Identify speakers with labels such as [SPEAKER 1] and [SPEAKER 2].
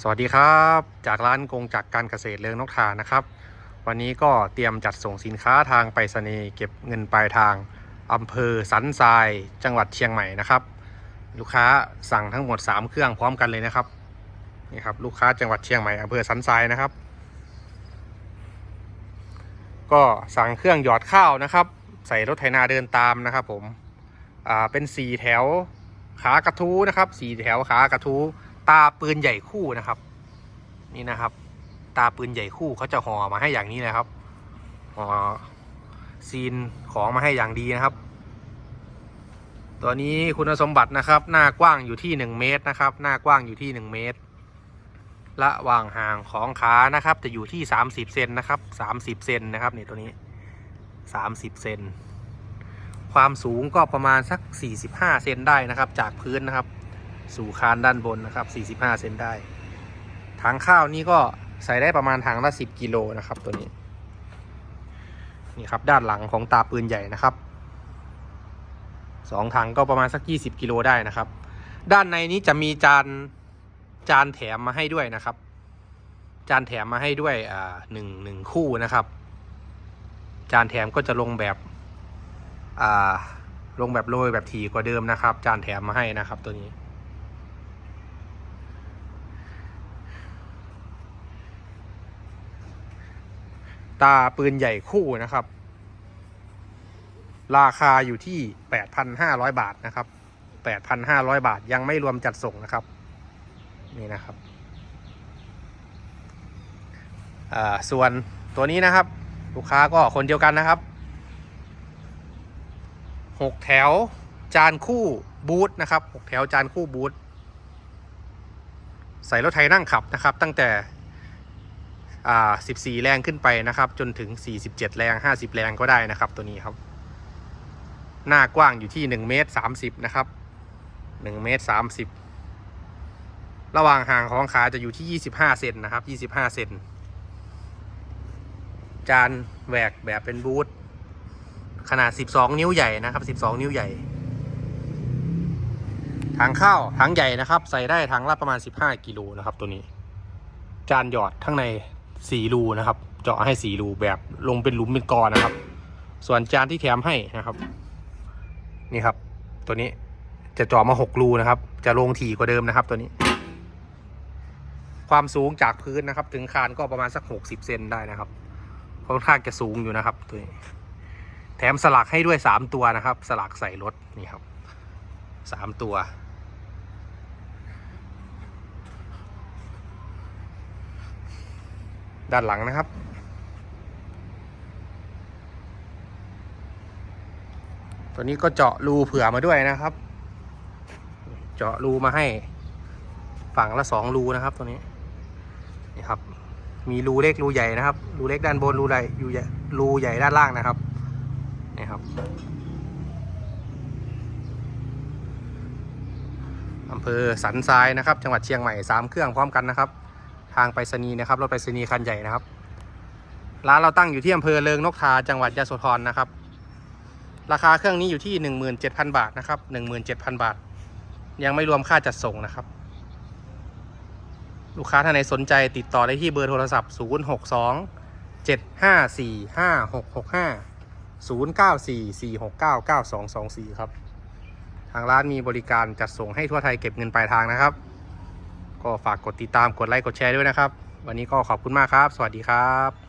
[SPEAKER 1] สวัสดีครับ จากร้านกงจักการเกษตรเลืองนกทานะครับ วันนี้ก็เตรียมจัดส่งสินค้าทางไปรษณีย์เก็บเงินปลายทางอำเภอสันทราย จังหวัดเชียงใหม่นะครับ ลูกค้าสั่งทั้งหมด 3 เครื่องพร้อมกันเลยนะครับนี่ครับลูกค้าจังหวัดเชียงใหม่อำเภอสันทรายนะครับ ก็สั่งเครื่องหยอดข้าวนะครับ ใส่รถไถนาเดินตามนะครับ ผมอ่าเป็นสีแถวขากระทู้นะครับสีแถวขากระทู้ ตาปืนใหญ่คู่นะครับ นี่นะครับ ตาปืนใหญ่คู่เขาจะห่อมาให้อย่างนี้นะครับห่อซีนของมาให้อย่างดีนะครับ ตัวนี้คุณสมบัตินะครับ หน้ากว้างอยู่ที่1เมตรนะครับ หน้ากว้างอยู่ที่1เมตรระหว่างห่างของขานะครับ จะอยู่ที่ 30เซนนะครับ30เซนนะครับนี่ตัวนี้ 30เซนความสูงก็ประมาณสัก 45เซนได้นะครับ จากพื้นนะครับ สู่คานด้านบนนะครับ 45 เซนได้ ถังข้าวนี่ก็ใส่ได้ประมาณถังละ 10 กิโลนะครับตัวนี้ นี่ครับด้านหลังของตาปืนใหญ่นะครับสองถังก็ประมาณสัก 20 กิโลได้นะครับ ด้านในนี้จะมีจานจานแถมมาให้ด้วยนะครับ จานแถมมาให้ด้วยอ่าหนึ่งหนึ่งคู่นะครับ จานแถมก็จะลงแบบอ่าลงแบบโรยแบบถี่กว่าเดิมนะครับ จานแถมมาให้นะครับตัวนี้ ตาปืนใหญ่คู่นะครับ ราคาอยู่ที่ 8,500 บาทนะครับ 8,500 บาทยังไม่รวมจัดส่งนะครับ นี่นะครับส่วนตัวนี้นะครับ ลูกค้าก็คนเดียวกันนะครับ 6 แถวจานคู่บูธนะครับ 6 แถวจานคู่บูธใส่รถไถนั่งขับนะครับ ตั้งแต่ 14 แรงขึ้นไปนะครับ จนถึง 47 แรง 50 แรงก็ได้นะครับ ตัวนี้ครับ หน้ากว้างอยู่ที่1เมตร30นะครับ1เมตร30 ระหว่างห่างของขาจะอยู่ที่ 25 เซนนะครับ25 เซนจานแหวกแบบเป็นบูทขนาด 12 นิ้วใหญ่นะครับ 12 นิ้วใหญ่ถังข้าวถังใหญ่นะครับ ใส่ได้ถังละประมาณ 15 กิโลนะครับ ตัวนี้ จานหยอดข้งใน สี่รูนะครับ เจาะให้สี่รูแบบลงเป็นหลุมเป็นกอนะครับ ส่วนจานที่แถมให้นะครับ นี่ครับ ตัวนี้จะเจาะมาหกรูนะครับ จะลงถี่กว่าเดิมนะครับ ตัวนี้ ความสูงจากพื้นนะครับ ถึงคานก็ประมาณสักหกสิบเซนได้นะครับค่อนข้างจะสูงอยู่นะครับ ตัวนี้ แถมสลักให้ด้วยสามตัวนะครับ สลักใส่รถนี่ครับสามตัว ด้านหลังนะครับ ตัวนี้ก็เจาะรูเผื่อมาด้วยนะครับ เจาะรูมาให้ฝั่งละสองรูนะครับตัวนี้นี่ครับ มีรูเล็กรูใหญ่นะครับ รูเล็กด้านบนรูใหญ่อยู่ใหญ่รูใหญ่ด้านล่างนะครับนี่ครับอำเภอสันทรายนะครับ จังหวัดเชียงใหม่สามเครื่องพร้อมกันนะครับ ทางไปรษณีย์นะครับรถไปรษณีย์คันใหญ่นะครับร้านเราตั้งอยู่ที่อำเภอเลิงนกทาจังหวัดยะโสธรนะครับ ราคาเครื่องนี้อยู่ที่ 17,000 บาทนะครับ 17,000 บาท ยังไม่รวมค่าจัดส่งนะครับ ลูกค้าท่านไหนสนใจติดต่อได้ที่เบอร์โทรศัพท์ 062 754 5665 094 469 9224 ครับ ทางร้านมีบริการจัดส่งให้ทั่วไทยเก็บเงินปลายทางนะครับ ก็ฝากกดติดตามกดไลค์กดแชร์ด้วยนะครับ วันนี้ก็ขอบคุณมากครับ สวัสดีครับ